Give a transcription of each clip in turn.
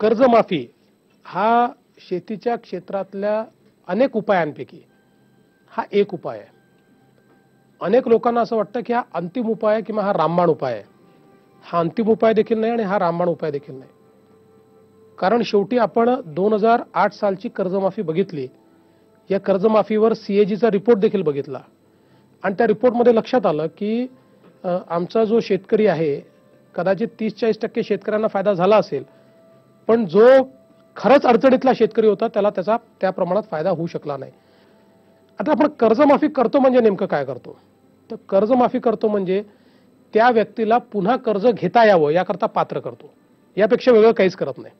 कर्जमाफी हा शेतीच्या क्षेत्रातल्या अनेक उपायांपैकी हा एक उपाय आहे. अनेक लोकांना असं की हा अंतिम उपाय किंवा हा रामबाण उपाय आहे. हा अंतिम उपाय देखील नाही हा रामबाण उपाय देखील नाही. कारण शेवटी आपण दोन हज़ार आठ सालची कर्जमाफी बघितली. या कर्जमाफीवर सीएजीचा रिपोर्ट देखील बघितला. आणि त्या लक्षात आलं की अ, आमचा जो शेतकरी आहे कदाचित तीस चाळीस टक्के शेतकऱ्यांना फ़ायदा झाला असेल, पण जो खरंच अडचणीतला शेतकरी होता, त्याला त्याचा, त्या प्रमाणात फ़ायदा होऊ शकला नाही. आता आपण कर्जमाफी करतो म्हणजे नेमकं काय करतो? तर कर्जमाफी करतो म्हणजे त्या व्यक्तीला पुन्हा कर्ज घेता यावं, याकरता पात्र करतो. यापेक्षा वेगळं काहीच करत नाही.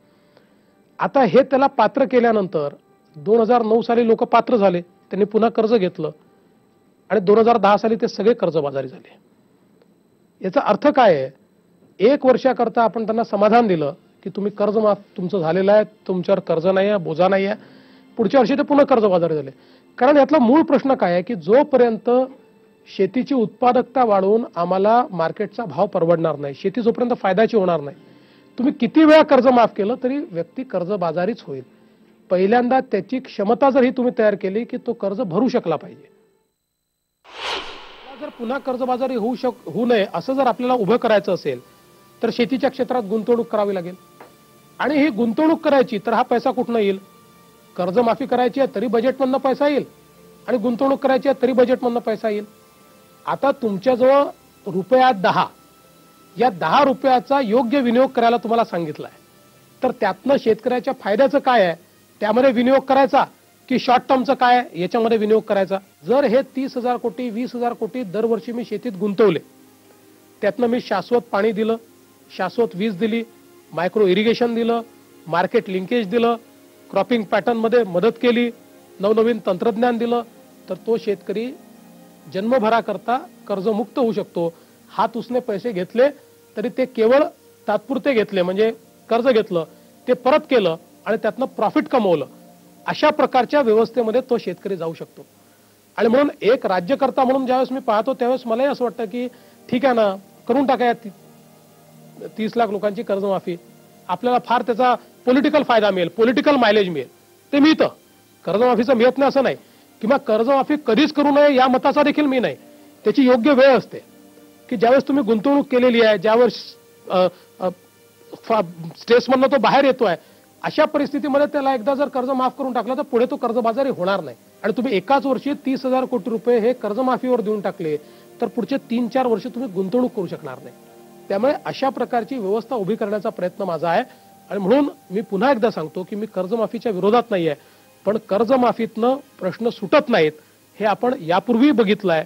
आता हे त्याला पात्र केल्यानंतर दोन हज़ार नऊ साली लोक पात्र झाले, त्यांनी पुन्हा कर्ज घेतलं आणि दोन हज़ार दहा साली ते सगळे कर्जबाजारी झाले. याचा अर्थ काय आहे? एक वर्षाकरता आपण त्यांना समाधान दिलं की तुम्ही कर्ज माफ़ तुमचं झालेलं आहे कर्ज नाही आहे, बोजा नाही आहे. पुढच्या वर्षी ते पुन्हा कर्जबाजारी झाले. कारण यातला मूळ प्रश्न काय आहे की जोपर्यंत शेतीची उत्पादकता वाढवून आम्हाला मार्केटचा भाव परवडणार नाही, शेती जोपर्यंत फायद्याची होणार नाही, तुम्ही किती वेळा कर्ज माफ़ केलं तरी व्यक्ती कर्जबाजारीच होईल. पहिल्यांदा त्याची क्षमता जर ही तुम्ही तयार केली की तो कर्ज भरू शकला पाहिजे. जर पुन्हा कर्जबाजारी होऊ शक, होऊ जर आपल्याला उभं करायचं तर शेतीच्या क्षेत्रात गुंतवणूक करावी लागेल. आणि ही गुंतवणूक करायची तर हा पैसा कुठनं येईल? कर्जमाफी करायची आहे तरी बजेटमधनं पैसा येईल. आणि गुंतवणूक करायची आहे तरी बजेटमधनं पैसा येईल. आता तुमच्याजवळ रुपया दहा या दहा रुपयाचा योग्य विनियोग करायला तुम्हाला सांगितलं आहे तर त्यातनं शेतकऱ्याच्या फायद्याचं काय आहे? त्यामध्ये विनियोग करायचा की शॉर्ट टर्मचं काय आहे? याच्यामध्ये विनियोग करायचा. जर हे तीस हजार कोटी वीस हजार कोटी दरवर्षी मी शेतीत गुंतवले त्यातनं मी शाश्वत पाणी दिलं शाश्वत वीज दिली मायक्रो इरिगेशन दिलं मार्केट लिंकेज दिलं क्रॉपिंग पॅटर्नमध्ये मदत केली नवनवीन तंत्रज्ञान दिलं तर तो शेतकरी जन्मभराकरता कर्जमुक्त होऊ शकतो. हात उसने पैसे घेतले तरी ते केवळ तात्पुरते घेतले म्हणजे कर्ज घेतलं ते परत केलं आणि त्यातनं प्रॉफिट कमवलं. अशा प्रकारच्या व्यवस्थेमध्ये तो शेतकरी जाऊ शकतो. आणि म्हणून एक राज्यकर्ता म्हणून ज्यावेळेस मी पाहतो त्यावेळेस मलाही असं वाटतं की ठीक आहे ना करून टाका या तीस लाख लोकांची कर्जमाफी. आपल्याला फार त्याचा पॉलिटिकल फ़ायदा मिळेल पॉलिटिकल मायलेज मिळेल. ते मिळतं. कर्जमाफीचं मिळत नाही असं नाही. कर्जमाफी कधीच करू नये या मताचा देखील मी नाही. त्याची योग्य वेळ असते. की ज्यावेळेस तुम्ही गुंतवणूक केलेली आहे, ज्यावेळेस स्ट्रेसमधनं तो बाहेर येतोय, अशा परिस्थितीमध्ये त्याला एकदा जर कर्ज माफ़ करून टाकलं, तर पुढे तो कर्जबाजारी होणार नाही. आणि तुम्ही वर्षी तीस हज़ार कोटी रुपये हे कर्जमाफीवर देऊन टाकले, तर पुढचे तीन चार वर्ष तुम्ही गुंतवणूक करू शकणार नाही. त्यामुळे अशा प्रकारची व्यवस्था उभी करण्याचा प्रयत्न माझा आहे. आणि म्हणून मी पुन्हा एकदा सांगतो की मी कर्जमाफीच्या विरोधात नाही आहे पण कर्जमाफीतनं प्रश्न सुटत नाहीत हे आपण यापूर्वी बघितलंय.